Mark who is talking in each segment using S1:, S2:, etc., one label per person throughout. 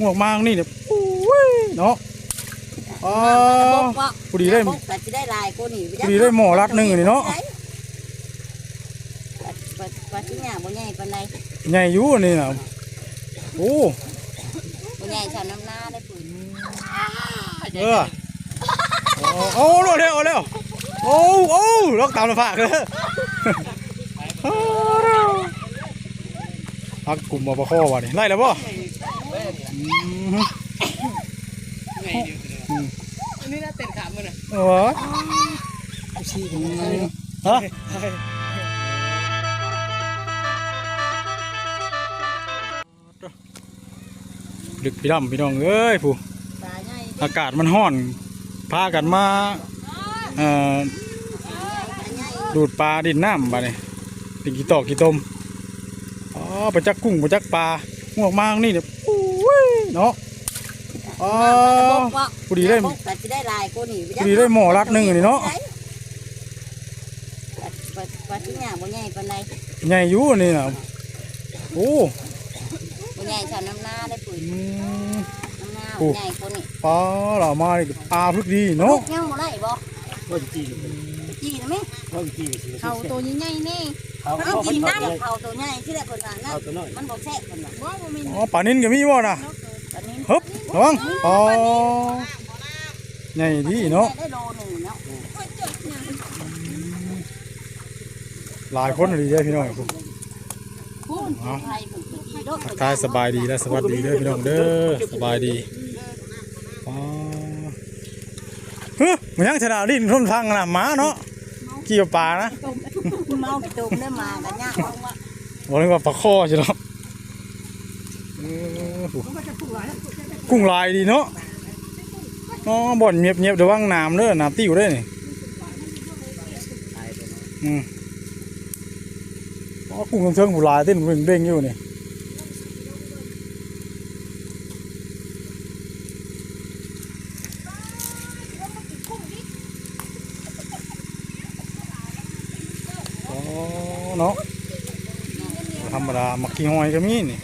S1: หวกมากนี่เนี่ยโอ้ยเนาะอ๋อพอดีได้
S2: แต่จะได้ลายกูนี่
S1: พอดีได้หมอรัดหนึ่งอันนี้เนาะ
S2: ปัดปัดที่หน้าบ่ใหญ่ปานใด
S1: ใหญ่อยู่อันนี่นะโอ้
S2: บ่ใหญ่ชาวน้ำหน้าได้ปุ๋ย
S1: เออโอ้โอ้เร็วเร็วโอ้โอ้ล็อกตามมาฝากเลยพักกลุ่มมาประคอวะนี่ไล่แล้วป่ะ
S3: อันนี้น่าเต็มขามันอะ
S1: เออฮะดึกพี่ดำพี่น้องเอ้ยผู้อากาศมันร้อน พากันมาดูดปลาดินน้ำมาเนี่ยติกี่ตอกกี่ต้มอ๋อไปจักกุ้งไปจักปลาหวกมากนี่เนี่ย เนาะอ๋อพอดีได้
S2: แต่จะได้ลายกูนี่
S1: พอดีได้หมอรัดหนึ่งอันนี้เนาะ
S2: ปัดปัดปัดที่หน้าบ่ใหญ่ปานใด
S1: ใหญ่อยู่อันนี่นะโอ้
S2: บ่ใหญ่ชาวน้ำหน้าได้ปุ๋ย
S1: อืม
S2: น้ำหน้า
S1: โอ้
S2: ใหญ่กูนี่
S1: ปลาเหล่ามานี่ปลาพึกดีเนาะ
S2: ยังบ่ได้บ่
S3: ว่าจีน
S2: จี้นะแม่
S3: ว่าจีน
S2: เขาตัวใหญ่ๆนี่
S3: เขา
S2: มัน
S3: เขา
S2: กิน
S3: เขา
S2: น้ำเขาตัวใหญ่ที่ได้คนว่านั่น
S3: เอาตัวน้อย
S2: มันบ่แซ่บคนว่าบ่บ่มี
S1: อ๋อปลานิ่นก็มีบ่นะ
S2: ตอนนี้
S1: ฮึบระวังอ๋อใหญ่ดีเนาะ
S2: ได้โลหนึงเนาะ
S1: หลายคนดีเด้อพี่น้องผม
S2: พูนไทยผูกกี่ดอก
S1: ทักทายสบายดีและสวัสดีเด้อพี่น้องเด้อสบายดีอ๋อเฮ้ยมันยังชนะดินร่มทางนะหมาเนาะเกี่ยวปลานะ
S2: เมาไปตุ่มได้มากันยากมากว่า
S1: บอกเลยว่าปลาข้อใช่ไหมเออ กุ้งลายดีเนาะอ๋อบ่อนเงียบเงียบๆเดี๋ยวว่างน้ำเด้อน้ำติ้วเด้นี่อืมอ๋อกุ้งเชิงๆผู้ลายเต้นเด้งอยู่นี่อ๋อเนาะธรรมดามักขี้หอยก็มีนี่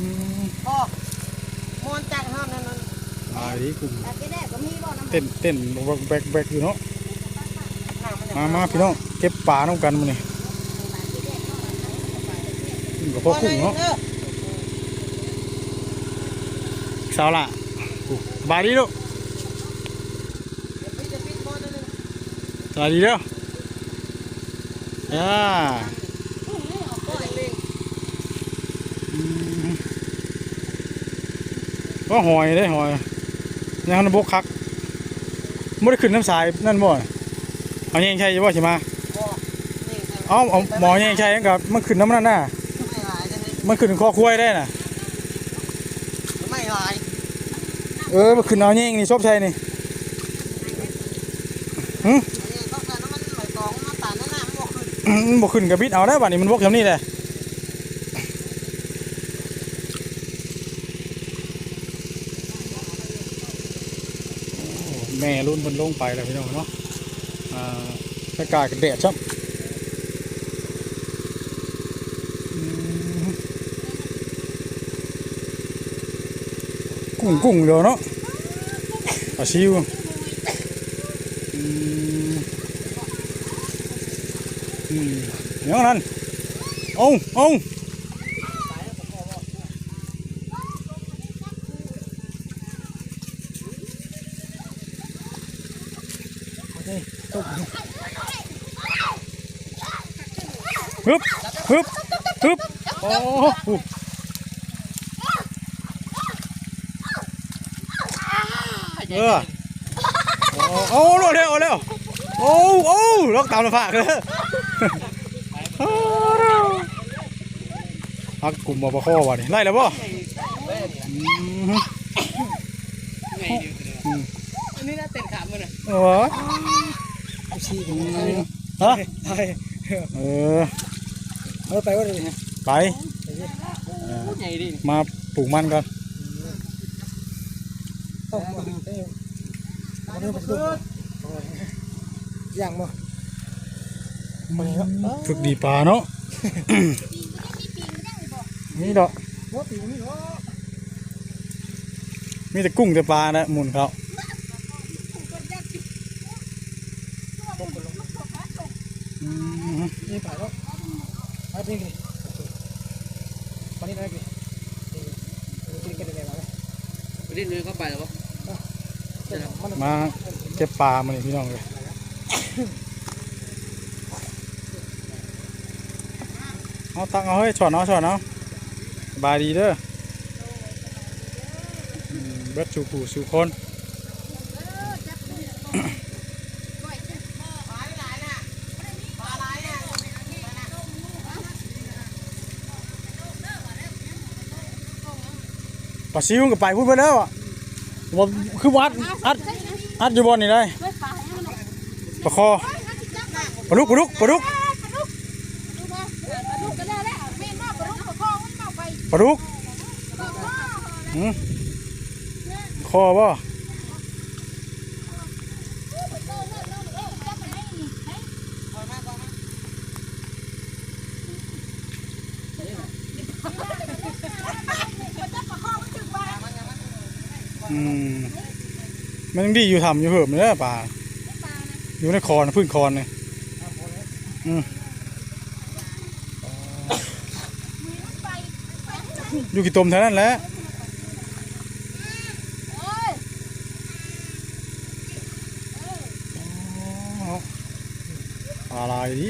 S1: อืม
S2: พ่อมอนจังเฮานั่นนั่น
S1: ลายดีกุ้ง
S2: แต่ที่แรกก็มีบ่น้ำ
S1: เต้นเต้นแบกแบกอยู่เนาะมามาพี่น้องเก็บปลาน้องกันมานี่กับพ่อกุ้งเนาะสาวละอู้สบายดีลูกสบายดีเด้ออ่าอืม ก็หอยได้หอยยังมันบกคักไม่ได้ขึ้นน้ำสายนั่นบ่เอาแยงใช่บ่ใช่มาเอาเอาหมอแยงใช่กับมันขึ้นน้ำนั่นน่ะ
S3: ไม่หลายจังเลย
S1: มันขึ้นคอคุ้ยได้น่ะ
S3: ไม่หลาย
S1: เออมันขึ้นเอาแยงนี่ชอบใช่นี่
S3: นี่ก็การน้ำมันหน่อยกองน้ำตาลนั่นน่ะมันบอกขึ้น
S1: อืมบ่ขึ้นกับบิดเอาได้บัดนี้มันบกแบบนี้แหละโอ้แม่ รุ่นเพิ่นลงไปแล้วพี่น้องเนาะอ่าอากาศก็แดดช่ำอืมกุ้งกุ้งเดียวเนาะปลาชิวอืมอย่างนั้นอาเอา ฮึบฮึบโอ้โหเออโอ้โอ้เร็วเร็วโอ้โอ้ล็อกตามมาฝากเลยพักกลุ่มมาประคอวะนี่ไล่แล้วป่ะ
S3: อันนี้น่าเต็มขามันอะ
S1: เออฮะเออ
S3: เออไปว่าเลยฮะ
S1: ไป
S3: ใหญ่ดิ
S1: มาปลูกมันก่อน
S3: ต้องมาดูได้มาดูมาดูย่างมั้ง
S1: ฝึกดีปลาเนาะนี่ดอก
S3: ว่าปีนี้เหรอ
S1: มีแต่กุ้งแต่ปลานะหมุนเขาอืม
S4: นี่ถ่ายแล้วถ่ายนี่นี่ต อนนี้ได้กี่นี่ก็ได้แล้ว
S3: ไปดิ้นเลยเข้าไปแล้วปะ
S4: มา
S1: เก็บปลามาเลยพี่น้องเลยเอาตักเอาเฮ้ยชอตเอาช็อตเอาบายดีเด้อเบิดชูผู้ชูคน ปลาซิวกับไปพูดไปแล้วอะว่าคือวัดอัดอัดอยู่บนนี่เลยปลาคอปลาลุกปลาลุกปลาลุกปลาลุกคอบ่ มันยังดีอยู่ทำอยู่เหิมเลยปลาอยู่ในคอนพื้นคอนเลยอยู่กี่ตมเท่านั้นแหละอ๋อปลาลายดิ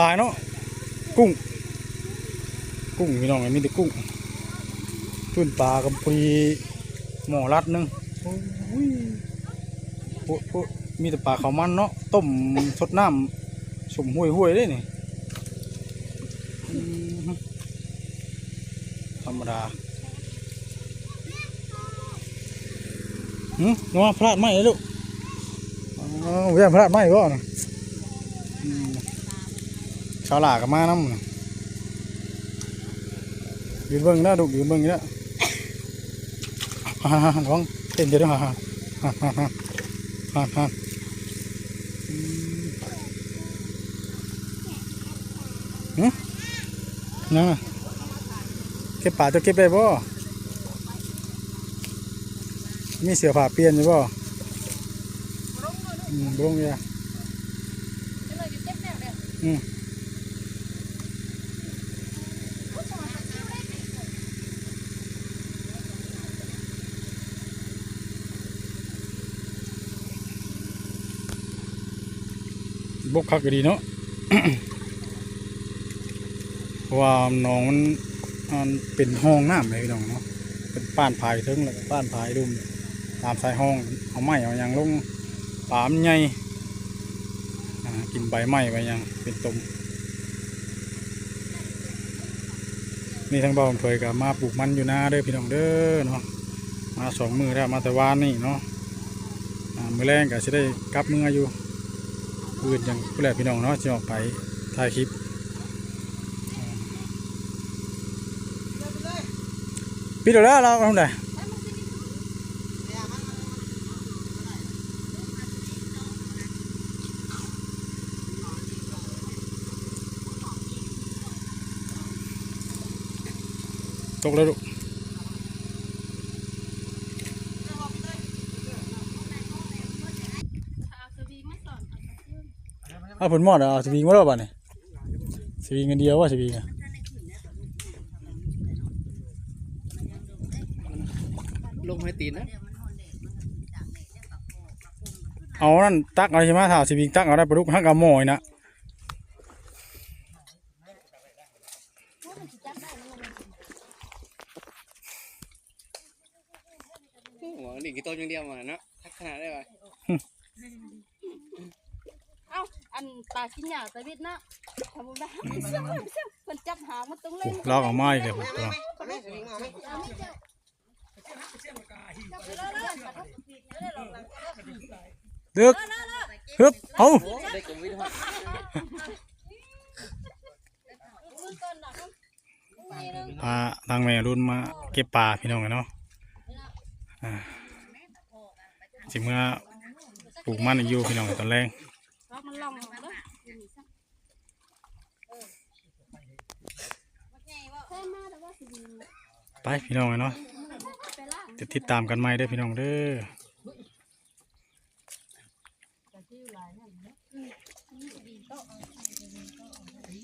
S1: ลายเนาะกุ้ง กุ้งพี่น้องไอ้มีแต่กุ้งพื้นปลากับปีหมอรัดหนึงโอ้ยโอ้โอ้มีแต่ปลาขาวมันเนาะต้มสดน้ำสมห้วยห้วยๆเลยนี่ธรรมดาหืมงอพลาดไหมเลยลูกอ๋ออย่าพลาดไหมก็นะอืมชาวหลากับมาน้ำน่ะยืนเบิ้งนะดูยืนเบิ้งอยู่นะฮ่าฮ่าฮ่าร้องเต้นเยอะด้วยฮ่าฮ่าฮ่าฮ่าฮ่าฮ่าฮ่าอืมหึยังน่ะเก็บป่าจะเก็บได้บ่มีเสือผ้าเปลี่ยนอยู่บ่อืมบ่ลงเลยอะอืม บกคักก็ดีเนาะเพราะว่าหนองมันมันเป็นห้องน้ำเลยพี่น้องเนาะเป็นป้านพายเทิงแล้วก็ป้านพายดุมตามสายห้องเอาไม้เอาหยังลงปามใหญ่กินใบไม้ไปยังเป็นตมนี่ทั้งบ่าวเผยกับมาปลูกมันอยู่นาเด้อพี่น้องเด้อเนาะมาสองมือแล้วมาแต่วานนี่เนาะมือแรงก็จะได้กลับมืออยู่ อื่นอย่างผู้แหลพี่น้องเนาะจะออกไปถ่ายคลิปปิดแล้วเราทำไงตกแล้วลูก เอาผลหมอดเอาสวิงมาแล้วป่ะเนี่ยสวิงกันเดียวว่าสวิงอะ
S3: ลงให้ตีนนะ
S1: เอานั่นตักเอาใช่ไหมถ้าสวิงตักเอาได้ปลาดุกหักเอาหมอยนะ
S3: หัวนี่กี่ตัวยังเดียวมาเนาะทักขนาดได้ปะ
S5: เอ้าอันปลากินหยาตะวิดนะทำบุญได้คนจับหางมาตรงเลย
S1: ลอกเอาไม้เลยผมตัวเลือกฮึบเอา
S4: ได้กลมวิทย์ฮอด
S1: พาทางแม่รุ่นมาเก็บปลาพี่น้องเนาะอ่าสิเมื่อปลูกมันอยู่พี่น้องตอนแรก
S5: เพราะ มันลองเด้อเคยมาแต่ว่าสิดี
S1: ไปพี่น้องเนาะ
S5: ไปล่าง
S1: จะติดตามกันใหมเด้อพี่น้องเด้อ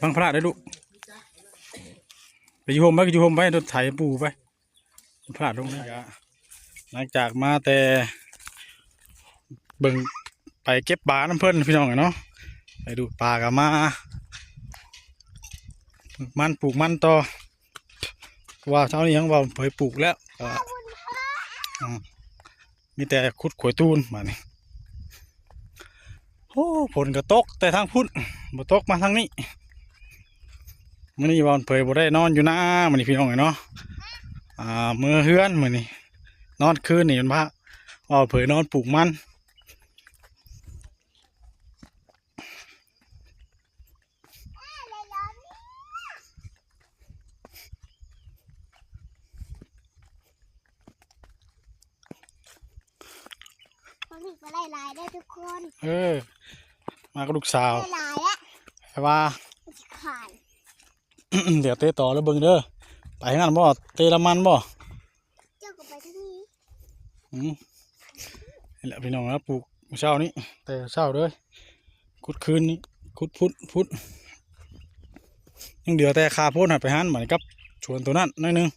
S1: ฟังพระได้ลูกไปยูโฮมไปยูโฮมไปรถไถปูไปพระลงนะหลังจากมาแต่เบิ่ง ไปเก็บปลาน้ำเพิ่นพี่น้องเนาะไปดูปลากับมามันปลูกมันต่อว่าเช้านี้ยังว่าเผยปลูกแล้วก็อืมมีแต่ขุดขวยตูนมานี่โอ้ฝนก็ตกแต่ทางพุ่นบ่ตกมาทางนี้มื้อนี้วามันเผยบ่ได้นอนอยู่นะมื้อนี้พี่น้องเอ้ยเนาะอ่ามื้อเฮือนมื้อนี้นอนคืนนี่มันพระว่าเผยนอนปลูกมัน
S6: คนนี้ก็ไล่ลายได้ทุกคน
S1: เออ มากับลูกสาว
S6: ไล่ลายแล้ว
S1: แต่ว่า
S6: มันจะขาด
S1: เดี๋ยวเตะต่อแล้วเบิ่งเด้อไปงั้นบ่เตะละมันบ่
S6: เจ้าก็ไปที่นี่
S1: อืมนี่แหละพี่น้องนะปลูกเช้านี้แต่เช้าเลยขุดคืนนี้ขุดพุดพุดยังเดือแต่คาโพดหัดไปหันเหมือนกับชวนตัวนั้นหน้อยหนึง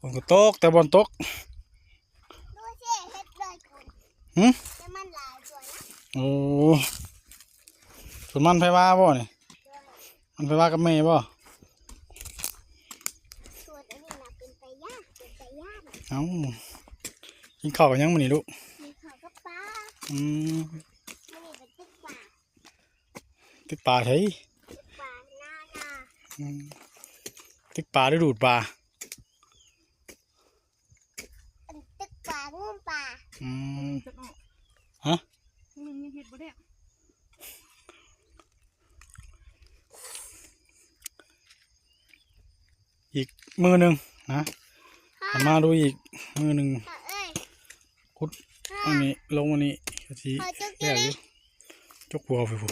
S1: ฝนก็ตกแต่บอลตก
S6: ดูสิเฮ็ดเลยคุณ
S1: หืม
S6: แต่มันหลายตัวนะ
S1: โอ้ส่วนมันไฟว่าบ่นี่มันไฟว่ากับแม่บ่
S6: ส่วนอันนี้นะเป็นไปยากเป็นไปยาก
S1: เอ้ากินข้าวกันยังมื้อนี้ลูก
S6: มีเขาก็ปลา
S1: อืม
S6: มันนี่เป็นตึกปลา
S1: ตึกปลาใช่
S6: ตึกปลาหน้าหน้า
S1: อืมตึกปลาได้ดูดปลา
S6: เป็นตึกปลางูปลา
S1: อืม
S5: จะออก
S1: ฮะ
S5: มันยังเฮ็ดบ่ได้
S1: อีกมือหนึ่งนะเอามาดูอีกมือหนึ่ง
S6: พ่อเอ้ย
S1: ขุด
S6: พ่อ
S1: อันนี้ลงอันนี้ก็ที
S6: พ่อจุก
S1: แล้
S6: จุ
S1: วอยู่จกหัวไปผู้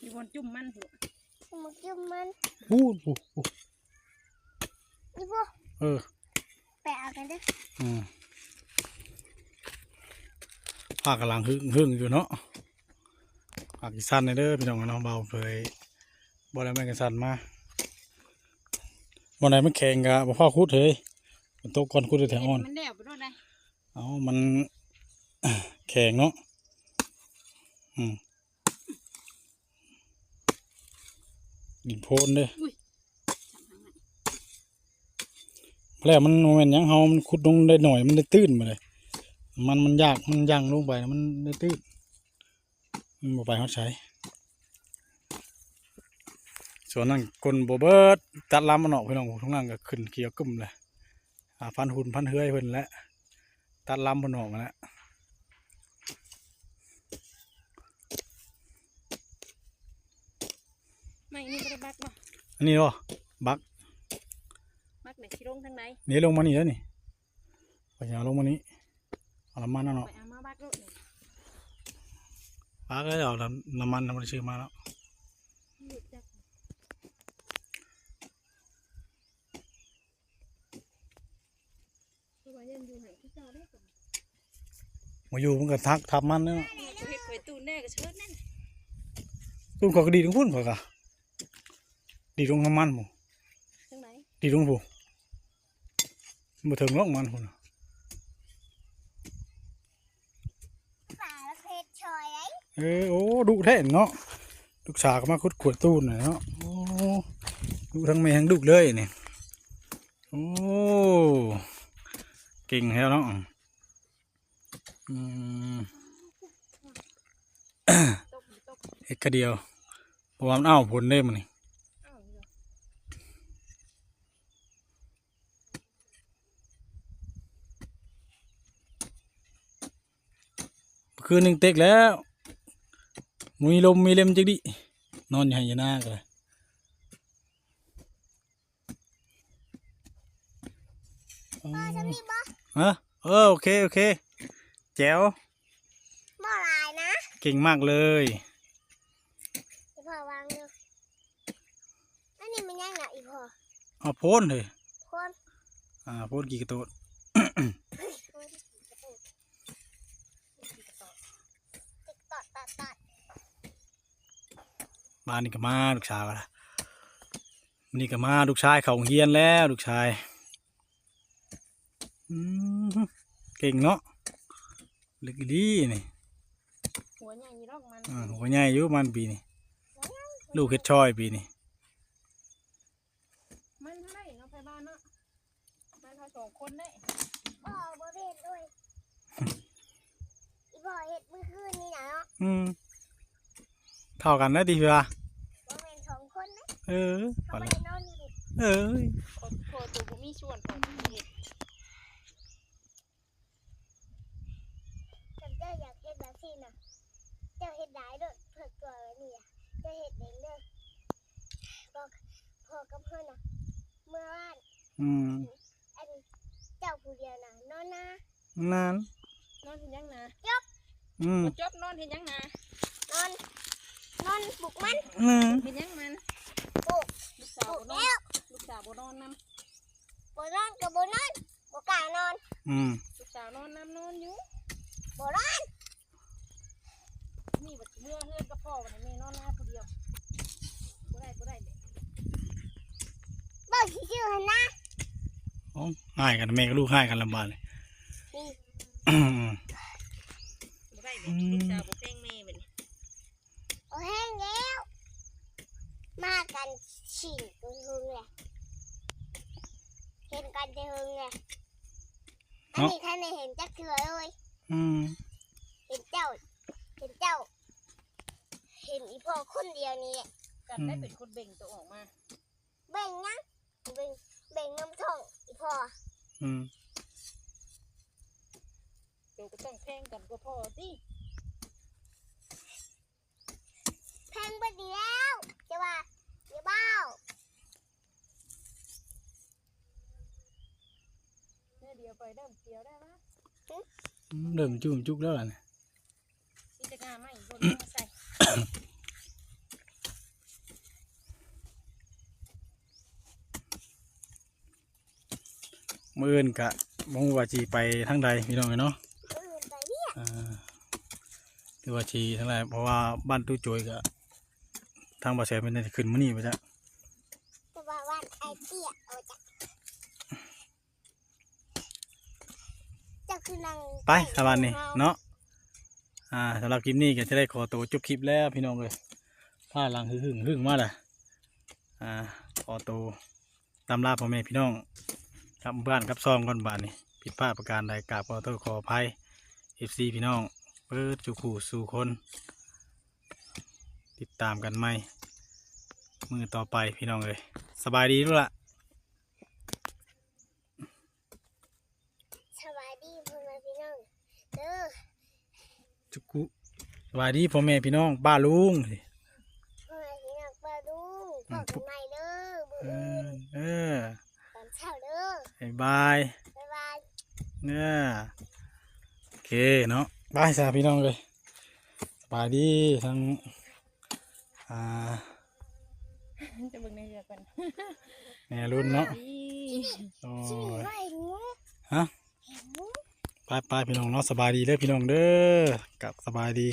S5: มีคนจุ่มมันพุ่น
S6: มันจุ่มมัน
S1: พูดผู้ผู้
S6: นี่พวก
S1: เออ
S6: ไปเอากันเด้อ
S1: อืม ภาคกำลังหึ่งหึ่งอยู่เนาะภาคอีสานในเด้อพี่น้องน้องเบาเผยบ่ได้แม่งกันสันมาบ่ไหนมันแข็งกะบ่พ่อคุดเฮ้ยมันตกก่อนคุดได้แถวอ่อน
S5: มันแล้วไปโดนได้
S1: เอามันแข็งเนาะอืมดินโพนเด้แล้วมันโมเมนหยังเฮามันขุดลงได้หน่อยมันได้ตื้นมาเลย มันมันยากมันย่างลงไปมันได้ตื้นมันบ่ไปเขาใช้ส่วนนั้นกลนโบเบิดตัดลำมันออกพี่น้องทุกนั่งก็ขึ้นเกี่ยวกึ่มเลยอ่าพันหุ่นพันเฮือยเพิ่นแหล้วตัดลำเพนออกมาแล้ว
S5: ไม่นี่บ่ได้บักบ่
S1: อันนี้เหรอบัก
S5: บักไหนสิลงทางไหน
S1: หนี่ลงมานี่แล้วนี่พยาลงมานี่ เอาน้ำมันนั่น
S5: ไป
S1: เนาะ
S5: เอามาบักโลดนี่
S1: บักก็เอาน้ำน้ำมันน้ำมันชื่อมาแล้ว
S5: หยุดจักคือว่ายังอยู่ให้ที่เจ้าได้ก่อน
S1: มาอยู่มันก็ทักทับมันเนาะ
S5: เฮ็ดไว้ตู้แน่ก็เชิดแน่น
S1: ตุ้มขอยก็ดีตรงพุ่นขอยก็ดีตรงน้ำมันหมู
S5: ทางไหน
S1: ดีตรงผู้มาถึงลอกมันพุ่นน่ะ
S6: เออ
S1: โอ้ดุแท่นเนาะลูกสาก็มาคุดขวดตู้นเนาะโอ้ดุทั้งแมยังดุเลยเนี่ยโอ้เก่งแล้วเนาะเอกเดียวพวามอ้าวผลได้มันนี่คืนหนึ่งเต็กแล้ว มีลมมีเล็มจักดิ นอนอยู่ให้ยานาก็เลย
S6: พ่อทำนี่บ่
S1: ฮะเออ โอเค โอเค แจ๋ว
S6: บ่ลายนะ
S1: เก่งมากเลย
S6: อีพ่อวางอยู่อันนี้มันยังหนักอีพ่อ
S1: เอาโพ้นเลย
S6: คน
S1: อ่าโพ้นกี่กระตุก
S6: ติ๊กตอดตัดตัด
S1: บ้านนี่ก็มาลูกชายละนี่ก็มาลูกชายเขาโรงเฮียนแล้วลูกชายอืมเก่งเนาะเล็กดีนี่
S5: หัวใหญ่ยี่รอกมัน
S1: อ่าหัวใหญ่อยู่มันปีนี่ลูกเฮ็ดช่อยปีนี่
S5: มันเท่าไหร่เนาะไปบ้านเนาะมันเท่าสองคนได้
S6: พ่อบ่เห็ดด้วยอีพ่อเห็ดเมื่อคืนนี่นะเนาะ
S1: อืม เท่ากันนะดีเวลา
S6: บ่เป็นสองคนนะ
S1: เออ
S6: เขา
S1: ไป
S6: ไม่
S1: เลย
S6: ได้นอนอยู่ดิ
S1: เออ
S5: คนโคตัวบ่มีส่วนของเห็ด
S6: ฉันเจ้าอยากเห็ดแบบนี้นะเจ้าเห็ดได้ด้วยเพื่อตัวไว้นี่อะเจ้าเห็ดเองเด้อบอกพ่อกับเพื่อนนะเมื่อวาน
S1: อืม
S6: อันเจ้าผู้เดียวนะนอนนะ
S1: นาน
S5: นอนเห็นยังนะ
S1: อืม
S5: บ่จบนอนเห็นยังนะ
S6: นอน นอนปลุกมัน
S1: นาน
S5: เห็นยังมัน
S6: ปลุก
S5: ลูก
S6: ป
S5: สาว
S6: ลุก
S5: บ่นอ
S6: แล้
S5: น
S6: ว
S5: ลูกสาวบ่นอนนำ
S6: บ่นอนกับบ่นอนบ่กล้านอน
S1: อืม
S5: ลูกสาวนอนนำนอนอยู่
S6: บ่นอน
S5: นี่บัดเมื่อเฮือนกับพ่อวันนี้แม่นอนหน้าผู้เดียวบ่ได้บ่ได้เด้
S6: บ่สิชื่อหั่นนะ
S1: อ๋อง่ายกันแม่กับลูกง่ายกันลำบากเลย
S6: นี่
S1: อืม
S5: บ่ได้
S1: อื
S5: เด้
S1: ม
S5: ลูกสาวบ่แพงแม่บัดนี้
S6: โอ้แห้งแล้วมากัน ฉี่กูหึงเลยเห็นกันจะหึงเลยอันนี้ท่านได้เห็นจักเถื่อเลย
S1: อืม
S6: เห็นเจ้า เห็นเจ้า เห็นอีพ่อคนเดียวนี่แหละ
S5: กันได้เป็นคนเบ่งตัวออกมา
S6: เบ่งนะเบ่งเบ่งน้ำท่องอีพ่อ
S1: อืม
S5: เดี๋ยวก็ต้องแพงกันก็พ่อสิ
S6: แพงไปดีแล้วจะว่าเดี๋ยวเบ้า
S5: เนื้อเดียวไปเริ่มเกี่ยวได้ละ
S1: เริ่มจุ่มจุกแล้วล่ะเนี่ย
S5: นี่จะงาไหมบนมาใส่
S1: มื่ออื่นกะมองว่าจีไปทางใดพี่น้องเอ้ยเนาะ
S6: อื่นไปเนี่ย
S1: อ่าคือว่าชีทั้งหลายเพราะว่าบ้านตู้โจยกะทางบ่อแสนเป็นได้ขึ้นมื้อนี้ไปจ้ะ
S6: จะว่าวันไอเตี้ยเอาจากเจ้าคือนาง
S1: ไปสวัสดีเนาะอ่าสำหรับคลิปนี้ก็จะได้ขอตัวจบคลิปแล้วพี่น้องเลยผ้าหลังหึ่งหึ่งหึ่งมาเลยอ่าขอตัวตามลาพ่อแม่พี่น้องกลับบ้านกับซองก่อนบ้านนี่ผิดพลาดประการใดกราบขอโทษขออภัยเอฟซีพี่น้องเปิดจูขู่สู่คน ติดตามกันไหมมือต่อไปพี่น้องเลยสบายดีด้วยล่ะ
S6: สวัสดีพ่อแม่พี่น้องเด้อ
S1: จุกุสบายดีพ่อแม่พี่น้องป้าลุง
S6: พ่อแม่พี่น้องปลาดุงพ่อกันใหม่เด้อบุ
S1: เอ
S6: อื่
S1: อนเออ
S6: ตอนเช้าเด้อ
S1: บ๊ายบาย
S6: บ๊ายบาย
S1: เนี่ยโอเคเนาะบายสาพี่น้องเลยสบายดีทั้งอ่า
S5: จะเบิ่งในเรือกัน
S1: แม่รุ่นเนาะ
S5: ดี
S1: โอ้
S6: ชื่อยว่าเห็นงู
S1: ฮะ
S6: เห็นงู
S1: ไปไปพี่น้องเนาะสบายดีเด้อพี่น้องเด้อกับสบายดี